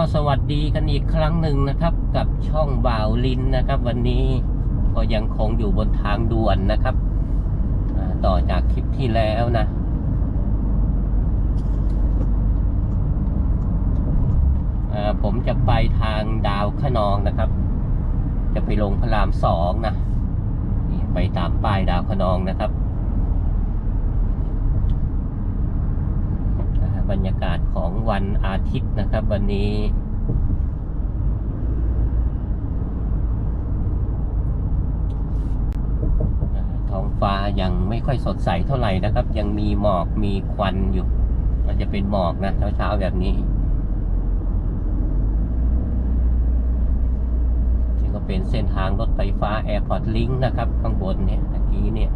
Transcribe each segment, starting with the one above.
็สวัสดีกันอีกครั้งหนึ่งนะครับ กับช่องบ่าวลินนะครับ วันนี้ก็ยังคงอยู่บนทางด่วนนะครับต่อจากคลิปที่แล้วนะ ผมจะไปทางดาวขนองนะครับ จะไปลงพระรามสองนะไปตามป้ายดาวขนองนะครับ อ่า บรรยากาศของวันอาทิตย์นะครับ วันนี้ท้องฟ้ายังไม่ค่อยสดใสเท่าไหร่นะครับ ยังมีหมอกมีควันอยู่มันจะเป็นหมอกนะเช้าๆแบบนี้นี่ก็เป็นเส้นทางรถไฟฟ้า Airport Link นะครับ ข้างบนเนี่ยเมื่อกี้เนี่ย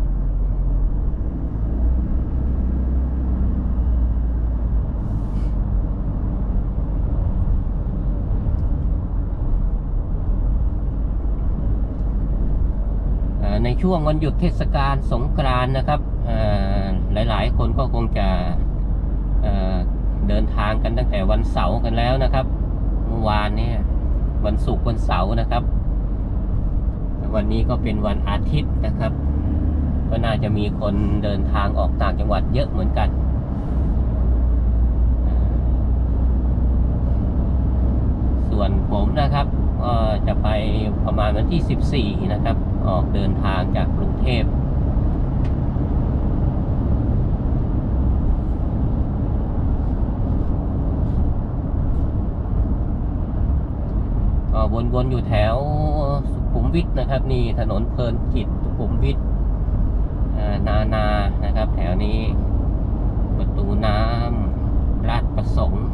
ในช่วงวันหยุดเทศกาลสงกรานต์นะครับหลายๆ คนก็คงจะเเดินทางกันตั้งแต่วันเสาร์กันแล้วนะครับ เมื่อวานเนี่ยวันศุกร์วันเสาร์นะครับ วันนี้ก็เป็นวันอาทิตย์นะครับ ก็น่าจะมีคนเดินทางออกต่างจังหวัดเยอะเหมือนกันอ่า ส่วนผมนะครับก็จะไปประมาณวันที่ 14 นะครับ ออกเดินทางจากกรุงเทพก็วนๆอยู่แถวสุขุมวิทนะครับ นี่ถนนเพลินจิตสุขุมวิทนานานะครับ แถวนี้ ประตูน้ำราชประสงค์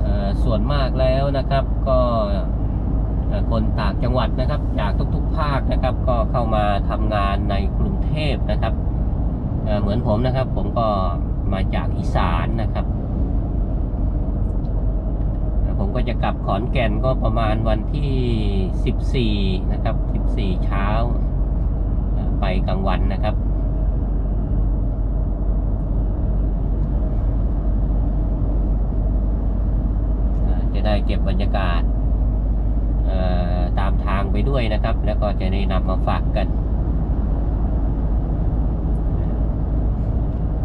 เอ่อส่ วนมากแล้วนะครับ ก็คนต่างจังหวัดนะครับ จากทุกๆภาคนะครับ ก็เข้ามาทำงานในกรุงเทพนะครับเเหมือนผมนะครับ ผมก็มาจากอีสานนะครับ ผมก็จะกลับขอนแก่นก็ประมาณวันที่ 14 นะครับ 14 เช้าเอ่อไปกลางวันนะครับ อ่าจะ ได้เก็บบรรยากาศตามทางไปด้วยนะครับ แล้วก็จะได้นำมาฝากกัน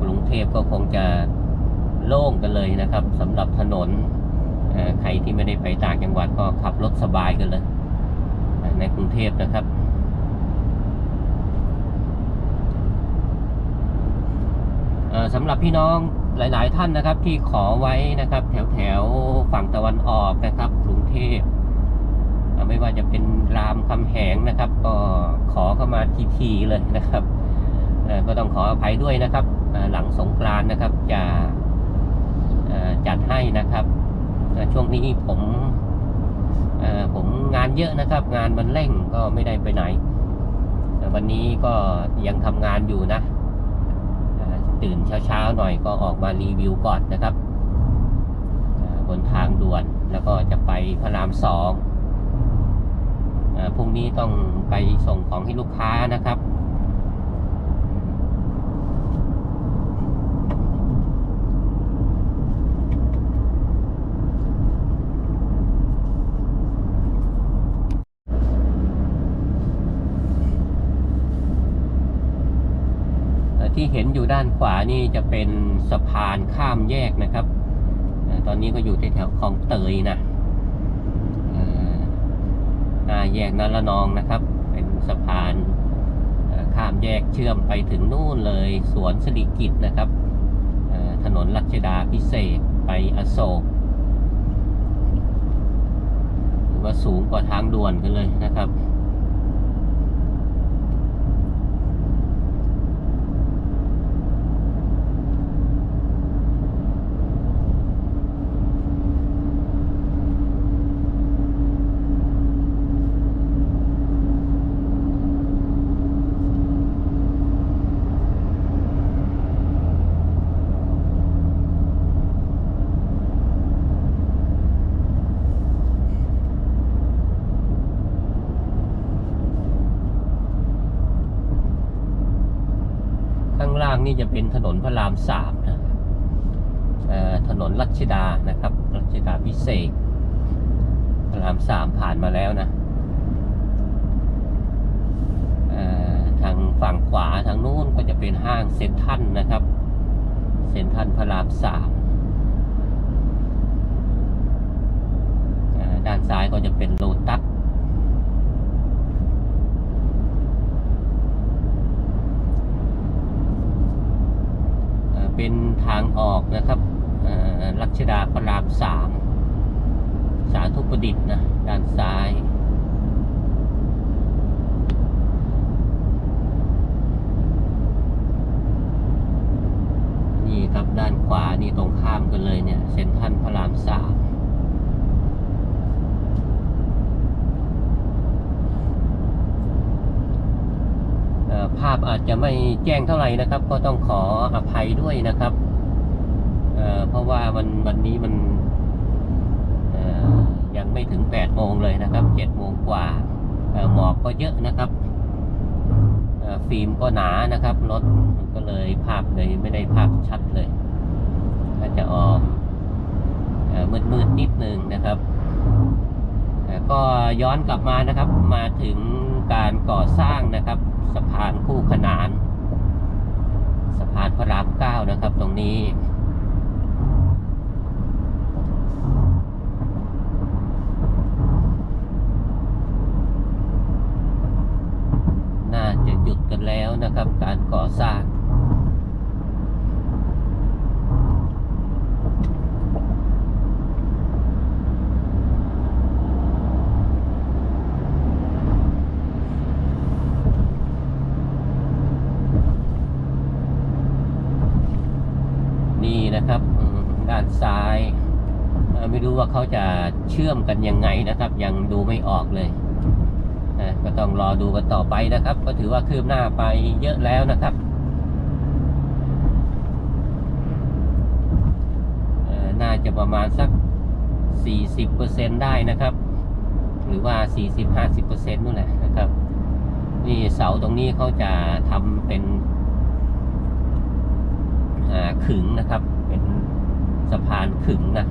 กรุงเทพก็คงจะโล่งกันเลยนะครับสำหรับถนนใครที่ไม่ได้ไปต่างจังหวัดก็ขับรถสบายกันเลย ในกรุงเทพนะครับสำหรับพี่น้อง หลาย ๆ ท่านนะครับที่ขอไว้นะครับ แถวแถวๆฝั่งตะวันออกนะครับกรุงเทพไม่ว่าจะเป็นรามคำแหงนะครับ ก็ขอเข้ามาทีๆเลยนะครับก็ต้องขออภัยด้วยนะครับ หลังสงกรานนะครับจะจัดให้นะครับช่วงนี้ผมผมงานเยอะนะครับ งานมันเร่งก็ไม่ได้ไปไหน วันนี้ก็ยังทำงานอยู่นะ ตื่นเช้าๆหน่อยก็ออกมารีวิวก่อนนะครับบนทางด่วนแล้วก็จะไปพระรามสองอาพรุ่งนี้ต้องไปส่งของให้ลูกค้านะครับ เอ่อ ที่เห็นอยู่ด้านขวานี่จะเป็นสะพานข้ามแยกนะครับ ตอนนี้ก็อยู่แถวคลองเตยนะหน้าแยกนรนองนะครับ เป็นสะพานข้ามแยกเชื่อมไปถึงนู่นเลยสวนสิริกิตนะครับ ถนนรัชดาพิเศษไปอโศกหรือว่าสูงกว่าทางด่วนกันเลยนะครับ อ นี่จะเป็นถนนพระรามสามนะถนนรัชดานะครับ รัชดาพิเศษพระรามสามผ่านมาแล้วนะอ่อทางฝั่งขวาทางนู้นก็จะเป็นห้างเซ็นทรัลนะครับ เซ็นทรัลพระรามสามอ่อด้านซ้ายก็จะเป็นโลตัส เป็นทางออกนะครับลักชดาพระรามสามสาธุประดิษฐ์นะ ด้านซ้าย นี่ครับด้านขวานี่ตรงข้ามกันเลยเนี่ยเซ็นทรัลพระรามสามเอ่อ ภาพอาจจะไม่แจ้งเท่าไหร่นะครับ ก็ต้องขออภัยด้วยนะครับเอ่อเพราะว่าวันวันนี้มันเอ่อยังไม่ถึง8โมงเลยนะครับ7โมงกว่าเอ่อหมอกก็เยอะนะครับเอ่อฟิล์มก็หนานะครับรถก็เลยภาพเลยไม่ได้ภาพชัดเลยก็จะออกเอ่อมืดๆนิดนึงนะครับเอ่ก็ย้อนกลับมานะครับมาถึงการก่อสร้างนะครับ สะพานคู่ขนาน สะพานพระรามเก้านะครับตรงนี้ น่าจะหยุดกันแล้วนะครับการก่อสร้าง นี่นะครับอืมด้านซ้ายเอ่อไม่รู้ว่า เขาจะเชื่อมกันยังไงนะครับ ยังดูไม่ออกเลยนะก็ต้องรอดูกันต่อไปนะครับ ก็ถือว่าคืบหน้าไปเยอะแล้วนะครับน่าจะประมาณสัก 40%ได้นะครับ หรือว่า 40-50%นู่นแหละนะครับ นี่เสาตรงนี้เขาจะทำเป็นขึงนะครับ เป็นสะพานขึงนะ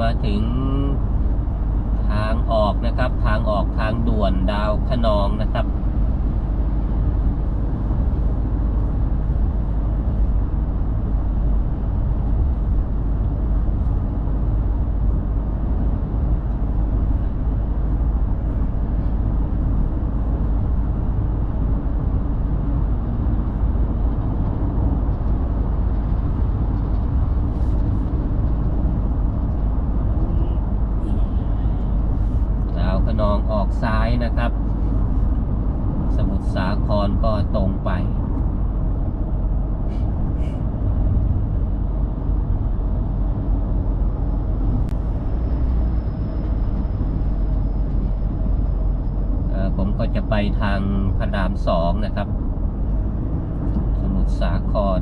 มาถึงทางออกนะครับ ทางออกทางด่วนดาวขนองนะครับ ดาวขนองออกซ้ายนะครับ สมุทรสาครก็ตรงไป เอ่อผมก็จะไป ทาง พระรามสองนะครับ สมุทรสาคร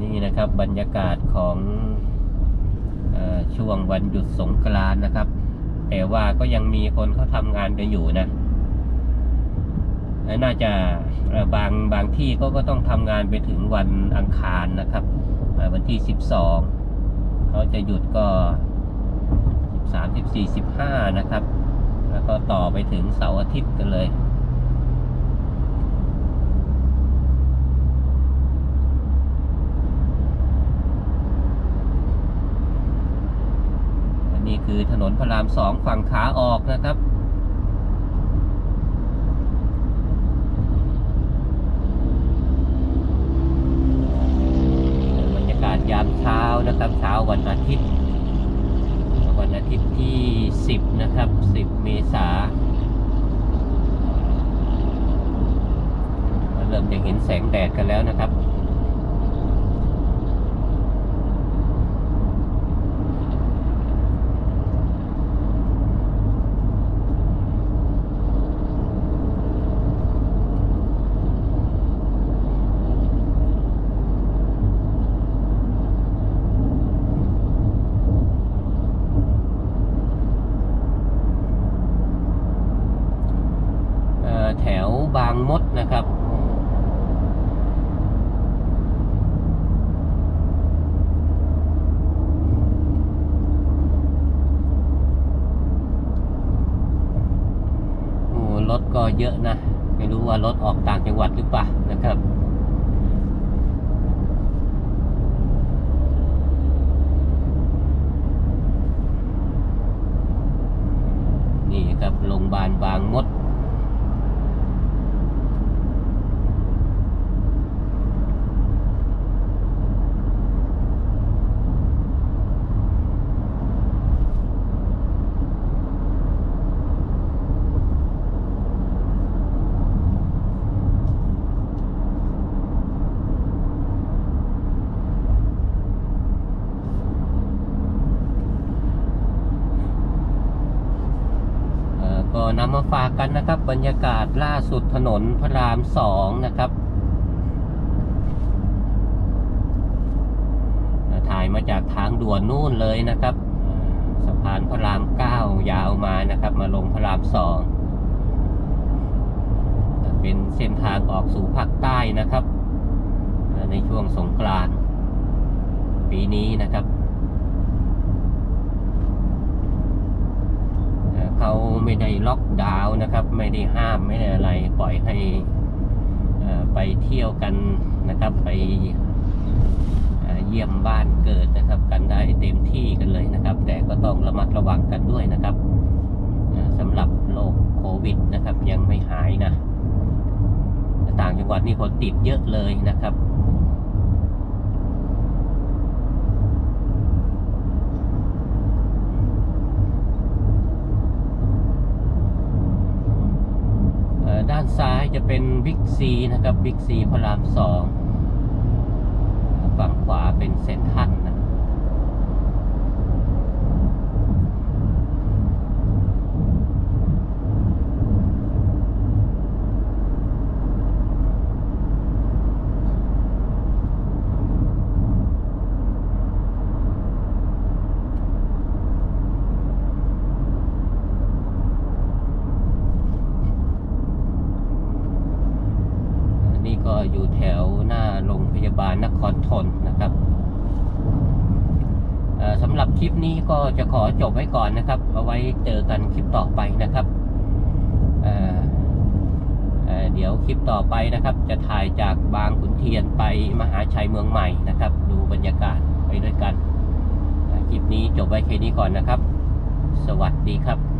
นี่นะครับบรรยากาศของอช่วงวันหยุดสงกรานต์นะครับ แต่ว่าก็ยังมีคนเขาทำงานกันอยู่นะ น่าจะบางบางที่ก็ก็ต้องทำงานไปถึงวันอังคารนะครับวันที่ 12เขาจะหยุดก็ 13 14 15 นะครับ แล้วก็ต่อไปถึงเสาร์อาทิตย์กันเลยอันนี้คือถนนพระรามสองฝั่งขาออกนะครับ บรร ยามเช้านะครับเช้าวันอาทิตย์ วันอาทิตย์ที่ 10 นะครับ 10 เมษาเริ่มจะเห็นแสงแดดกันแล้วนะครับ เอ่อแถวบางมดนะครับ โอ้รถ ก็เยอะนะ ไม่รู้ว่ารถออกต่างจังหวัดหรือเปล่านะครับนี่ครับโรงพยาบาลบางมด มาฝากกันนะครับ บรรยากาศล่าสุดถนนพระรามสองนะครับ ถ่ายมาจากทางด่วนนู่นเลยนะครับสะพานพระรามเก้ายาวมานะครับ มาลงพระรามสองเป็นเส้นทางออกสู่ภาคใต้นะครับ ในช่วงสงกรานต์ปีนี้นะครับ เขาไม่ได้ล็อกดาวน์นะครับ ไม่ได้ห้ามไม่ได้อะไรปล่อยให้ไปเที่ยวกันนะครับไปเยี่ยมบ้านเกิดนะครับ กันได้เต็มที่กันเลยนะครับ แต่ก็ต้องระมัดระวังกันด้วยนะครับสำหรับโรคโควิดนะครับ ยังไม่หายนะ ต่างจังหวัดนี่คนติดเยอะเลยนะครับ เอ่อด้านซ้าย จะเป็นบิ๊กซีนะครับบิ๊กซีพระรามสองฝั่งขวาเป็นเซ็นทรัลนะอันนี้ ก็อยู่แถวหน้าโรงพยาบาลนครทนนะครับสำหรับคลิปนี้ก็จะขอจบไว้ก่อนนะครับ เอาไว้เจอกันคลิปต่อไปนะครับเเดี๋ยวคลิปต่อไปนะครับ จะถ่ายจากบางขุนเทียนไปมหาชัยเมืองใหม่นะครับ ดูบรรยากาศไปด้วยกัน คลิปนี้จบไว้แค่นี้ก่อนนะครับ สวัสดีครับ